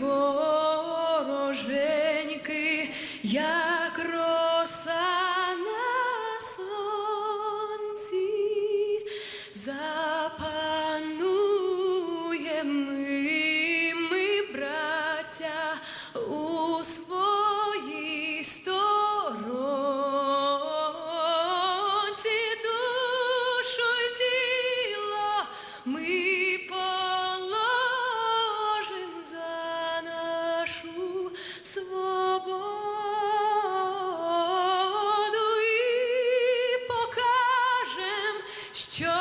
вороженьки. Я що